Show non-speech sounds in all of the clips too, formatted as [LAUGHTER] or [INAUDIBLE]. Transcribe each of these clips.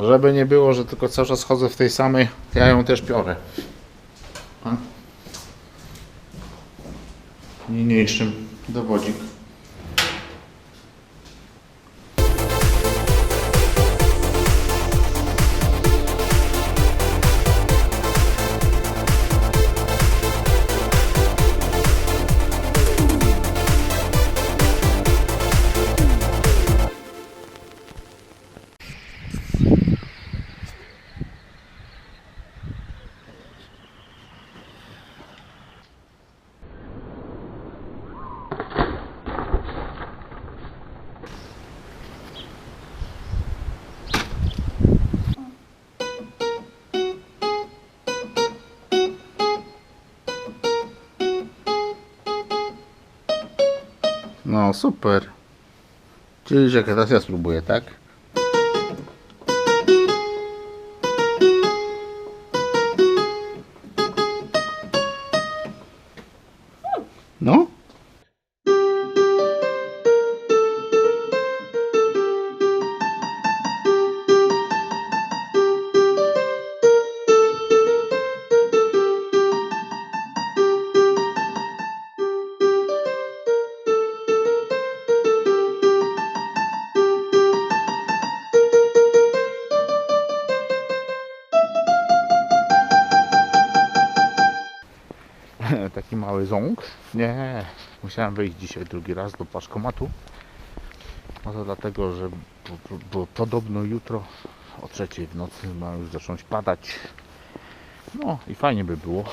Żeby nie było, że tylko cały czas chodzę w tej samej, ja ją też piorę. A? Niniejszym dowodzik. No super. Czyli że teraz ja spróbuję, tak? Mały ząg. Nie, musiałem wyjść dzisiaj drugi raz do paczkomatu. No to dlatego, że bo, podobno jutro o trzeciej w nocy ma już zacząć padać. No i fajnie by było,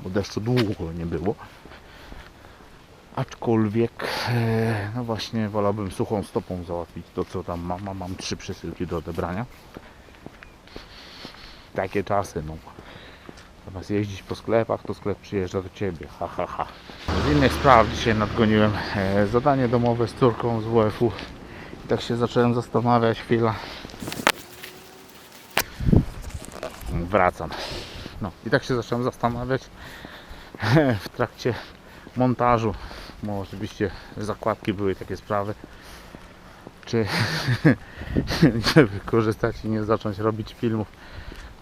bo deszczu długo nie było. Aczkolwiek, e, no właśnie, wolałbym suchą stopą załatwić to, co tam mam. Mam trzy przesyłki do odebrania. Takie czasy, no. Zamiast jeździć po sklepach, to sklep przyjeżdża do Ciebie. Ha, ha, ha. Z innych spraw dzisiaj nadgoniłem e, zadanie domowe z córką z WF-u. I tak się zacząłem zastanawiać chwila. Wracam. No i tak się zacząłem zastanawiać [LAUGHS] w trakcie montażu. Bo oczywiście zakładki były takie sprawy. Czy [LAUGHS] nie wykorzystać i nie zacząć robić filmów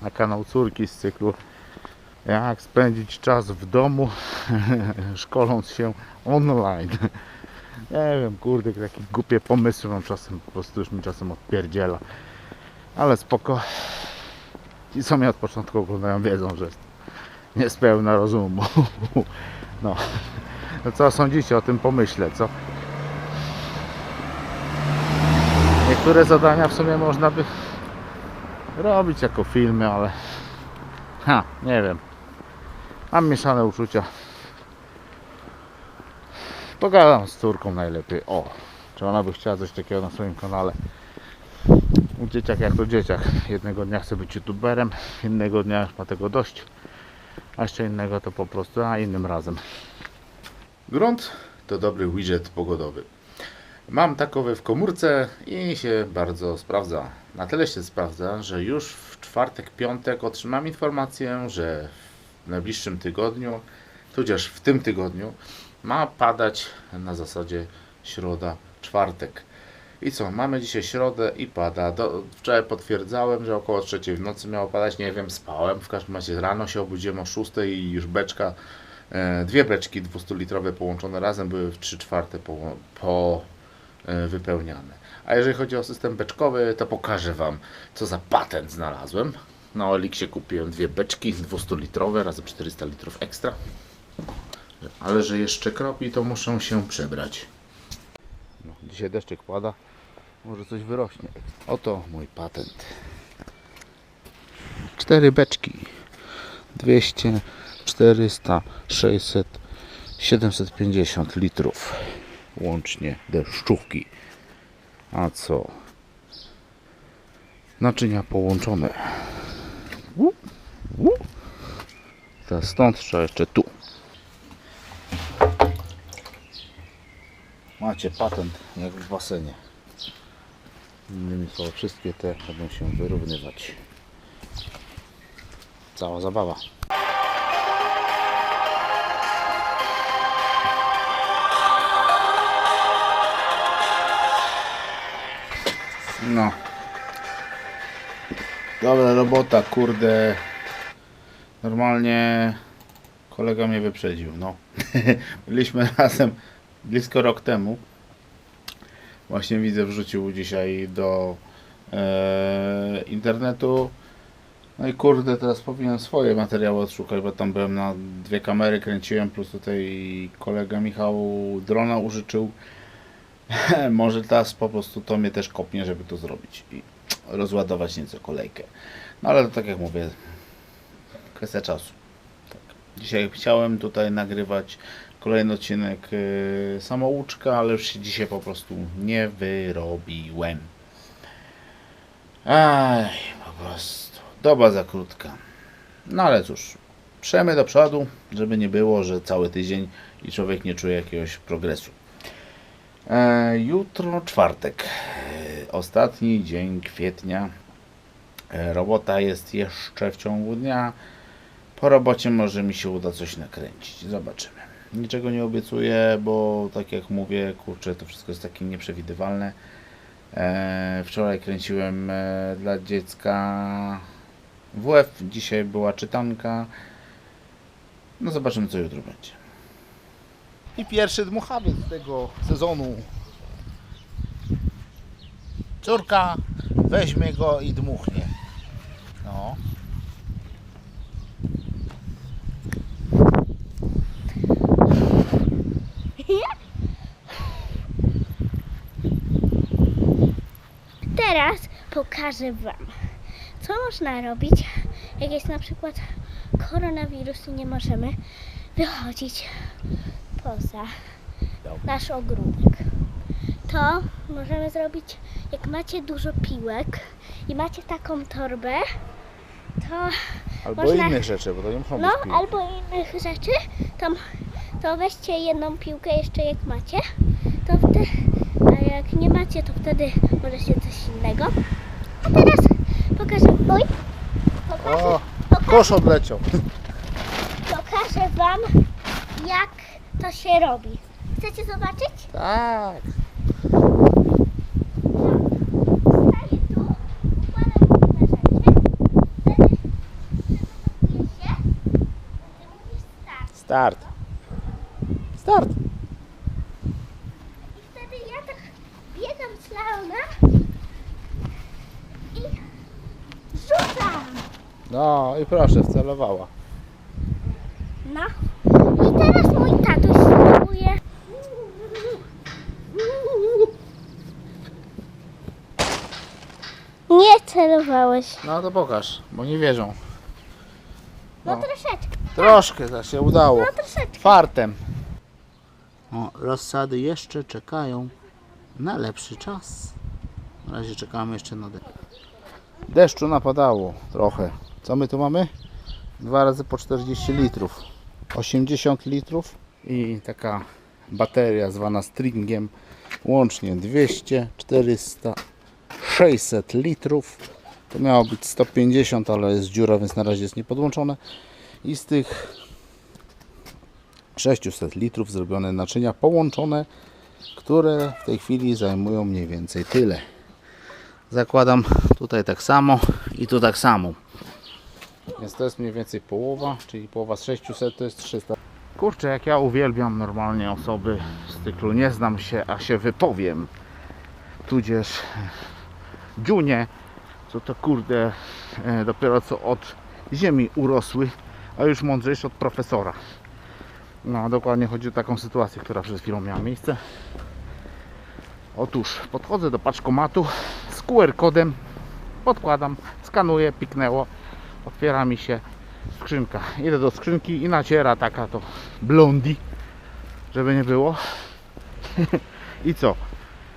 na kanał córki z cyklu jak spędzić czas w domu, [LAUGHS] szkoląc się online. Nie wiem, kurde, takie głupie pomysły mam czasem, po prostu już mi czasem odpierdziela. Ale spoko. Ci, co mnie od początku oglądają, wiedzą, że jest niespełna rozumu. [LAUGHS] No. no co sądzicie o tym pomyśle, co? Niektóre zadania w sumie można by robić jako filmy, ale ha, nie wiem. Mam mieszane uczucia. Pogadam z córką najlepiej. O, czy ona by chciała coś takiego na swoim kanale. U dzieciak jak to dzieciak. Jednego dnia chce być youtuberem, innego dnia już ma tego dość. A jeszcze innego to po prostu, a innym razem. Grunt to dobry widget pogodowy. Mam takowy w komórce i się bardzo sprawdza. Na tyle się sprawdza, że już w czwartek, piątek otrzymam informację, że najbliższym tygodniu, tudzież w tym tygodniu, ma padać na zasadzie środa, czwartek. I co, mamy dzisiaj środę i pada. Do, wczoraj potwierdzałem, że około trzeciej w nocy miało padać. Nie wiem, spałem. W każdym razie rano się obudziłem o 6 i już beczka, e, dwie beczki 200-litrowe połączone razem były w 3 czwarte po, po e, wypełniane. A jeżeli chodzi o system beczkowy, to pokażę Wam, co za patent znalazłem. Na Oliksie kupiłem dwie beczki 200-litrowe razy 400 litrów ekstra. Ale że jeszcze kropi, to muszę się przebrać. No, dzisiaj deszczyk pada. Może coś wyrośnie. Oto mój patent. Cztery beczki. 200, 400, 600, 750 litrów. Łącznie deszczówki. A co? Naczynia połączone. Teraz stąd trzeba jeszcze tu. Macie patent jak w basenie. Innymi słowy, wszystkie te będą się wyrównywać. Cała zabawa. No. Dobra robota, kurde. Normalnie kolega mnie wyprzedził, no. [LAUGHS] Byliśmy razem blisko rok temu. Właśnie widzę, wrzucił dzisiaj do e, internetu. No i kurde, teraz powinien swoje materiały odszukać, bo tam byłem na dwie kamery, kręciłem, plus tutaj kolega Michał drona użyczył. [LAUGHS] Może teraz po prostu to mnie też kopnie, żeby to zrobić i rozładować nieco kolejkę. No ale to tak jak mówię, kwestia czasu. Tak. Dzisiaj chciałem tutaj nagrywać kolejny odcinek yy, samouczka, ale już się dzisiaj po prostu nie wyrobiłem. Aj, po prostu. Doba za krótka. No ale cóż, przemy do przodu, żeby nie było, że cały tydzień i człowiek nie czuje jakiegoś progresu. E, jutro czwartek, ostatni dzień kwietnia. E, robota jest jeszcze w ciągu dnia. Po robocie może mi się uda coś nakręcić. Zobaczymy. Niczego nie obiecuję, bo tak jak mówię, kurczę, to wszystko jest takie nieprzewidywalne. E, wczoraj kręciłem e, dla dziecka WF, dzisiaj była czytanka. No zobaczymy co jutro będzie. I pierwszy dmuchawiec tego sezonu. Córka weźmie go i dmuchnie. No. Teraz pokażę Wam, co można robić, jak jest na przykład koronawirus i nie możemy wychodzić poza nasz ogródek. To możemy zrobić, jak macie dużo piłek i macie taką torbę, to Albo Można- innych rzeczy, bo to nie muszą no, być piłki. albo innych rzeczy, to, to weźcie jedną piłkę jeszcze jak macie, to wtedy, a jak nie macie, to wtedy możecie coś innego. A teraz pokażę, oj, pokażę, O, pokażę, kosz odleciał. [LAUGHS] pokażę Wam, jak to się robi. Chcecie zobaczyć? Tak. Start. Start. I wtedy ja tak biegam slaloma i rzucam. No i proszę, wcelowała. No. I teraz mój tatuś spróbuje. No to pokaż, bo nie wierzą. No, No. troszeczkę. Troszkę za się udało. No troszeczkę. Fartem. O, rozsady jeszcze czekają na lepszy czas. Na razie czekamy jeszcze na deszcz. Deszczu napadało trochę. Co my tu mamy? Dwa razy po 40 litrów. 80 litrów i taka bateria zwana stringiem. Łącznie 200, 400, 600 litrów. To miało być 150, ale jest dziura, więc na razie jest niepodłączone. I z tych 600 litrów zrobione naczynia połączone, które w tej chwili zajmują mniej więcej tyle. Zakładam tutaj tak samo i tu tak samo. Więc to jest mniej więcej połowa, czyli połowa z 600 to jest 300. Kurczę, jak ja uwielbiam normalnie osoby z cyklu nie znam się, a się wypowiem. Tudzież dziunie, co to kurde e, dopiero co od ziemi urosły, a już mądrzejszy od profesora. No, dokładnie chodzi o taką sytuację, która przed chwilą miała miejsce. Otóż podchodzę do paczkomatu z QR kodem, podkładam, skanuję, piknęło, otwiera mi się skrzynka. Idę do skrzynki i naciera taka to blondi, żeby nie było. [LAUGHS] I co?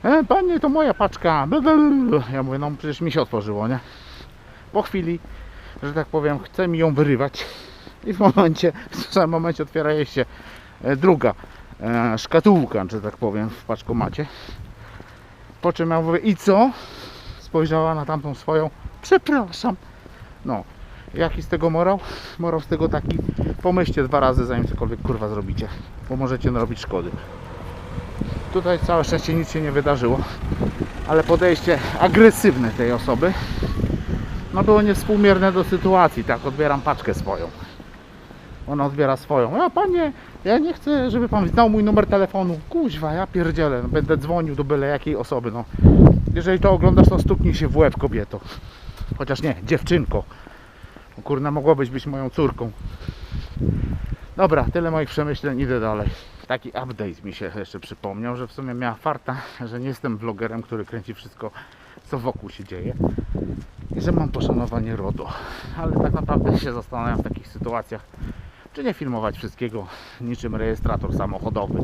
E, panie, to moja paczka. Ja mówię, no przecież mi się otworzyło, nie? Po chwili, że tak powiem, chce mi ją wyrywać. I w momencie, w samym momencie otwiera się e, druga e, szkatułka, że tak powiem, w paczkomacie. Po czym ja mówię, i co? Spojrzała na tamtą swoją, przepraszam. No, jaki z tego morał? Morał z tego taki, pomyślcie dwa razy zanim cokolwiek kurwa zrobicie, bo możecie narobić szkody. Tutaj całe szczęście nic się nie wydarzyło, ale podejście agresywne tej osoby no było niewspółmierne do sytuacji, tak, odbieram paczkę swoją. Ona odbiera swoją. Ja panie, ja nie chcę, żeby pan znał mój numer telefonu. Kuźwa, ja pierdzielę, no, będę dzwonił do byle jakiej osoby, no. Jeżeli to oglądasz, to stuknij się w łeb, kobieto. Chociaż nie, dziewczynko. Bo Kurna, mogłabyś być moją córką. Dobra, tyle moich przemyśleń, idę dalej. Taki update mi się jeszcze przypomniał, że w sumie miała farta, [LAUGHS] że nie jestem vlogerem, który kręci wszystko, co wokół się dzieje. I że mam poszanowanie RODO. Ale tak naprawdę się zastanawiam w takich sytuacjach, czy nie filmować wszystkiego niczym rejestrator samochodowy.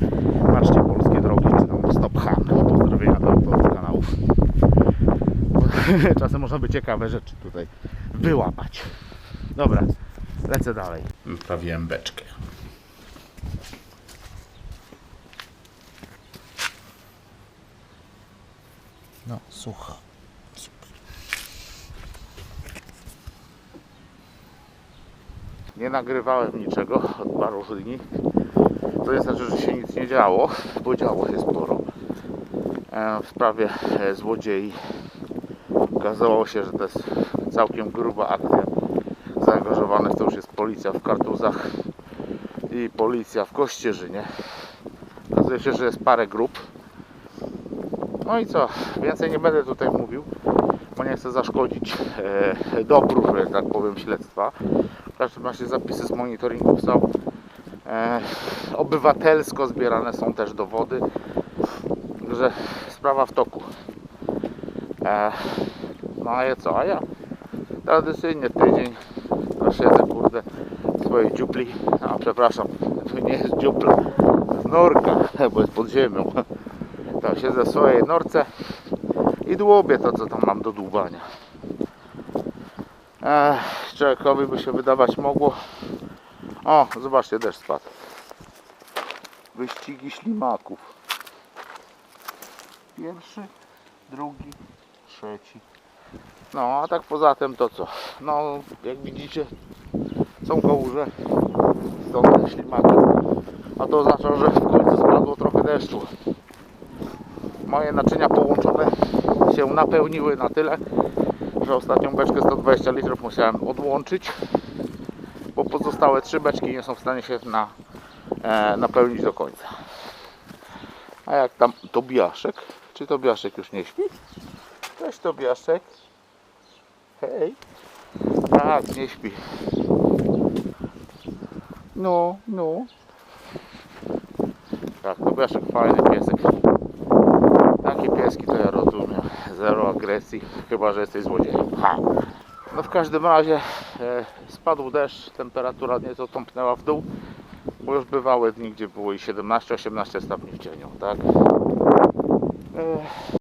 Patrzcie, polskie drogi, czy tam Stop Ham. Pozdrowienia dla autorów kanałów. [LAUGHS] Czasem można by ciekawe rzeczy tutaj wyłapać. Dobra, lecę dalej. Wyprawiłem beczkę. No, sucha. Nie nagrywałem niczego od paru dni. To nie znaczy, że się nic nie działo, bo działo się sporo. E, W sprawie e, złodziei okazało się, że to jest całkiem gruba akcja. Zaangażowanych to już jest policja w Kartuzach i policja w Kościerzynie. Okazuje się, że jest parę grup. No i co? Więcej nie będę tutaj mówił, bo nie chcę zaszkodzić e, dobru, że tak powiem, śledztwa. W każdym razie zapisy z monitoringu są. E, obywatelsko zbierane są też dowody, że sprawa w toku. E, no a ja co? A ja tradycyjnie tydzień to siedzę kurde w swojej dziupli. A przepraszam, to nie jest dziupla, norka, [LAUGHS] bo jest pod ziemią. Tam siedzę w swojej norce i dłubię to, co tam mam do dłubania. Ech, człowiekowi by się wydawać mogło. O, zobaczcie, deszcz spadł. Wyścigi ślimaków. Pierwszy, drugi, trzeci. No, a tak poza tym to co? No, jak widzicie, są kałuże. Stąd te ślimaki. A to oznacza, że w końcu spadło trochę deszczu. Moje naczynia połączone się napełniły na tyle, że ostatnią beczkę 120 litrów musiałem odłączyć, bo pozostałe trzy beczki nie są w stanie się na, e, napełnić do końca. A jak tam Tobiaszek? Czy Tobiaszek już nie śpi? Cześć Tobiaszek. Hej. Tak, nie śpi. No, no. Tak, Tobiaszek fajny piesek. To ja rozumiem. Zero agresji, chyba że jesteś złodziejem. Ha. No w każdym razie e, spadł deszcz, temperatura nieco tąpnęła w dół, bo już bywały dni, gdzie było i 17-18 stopni w cieniu, tak? E,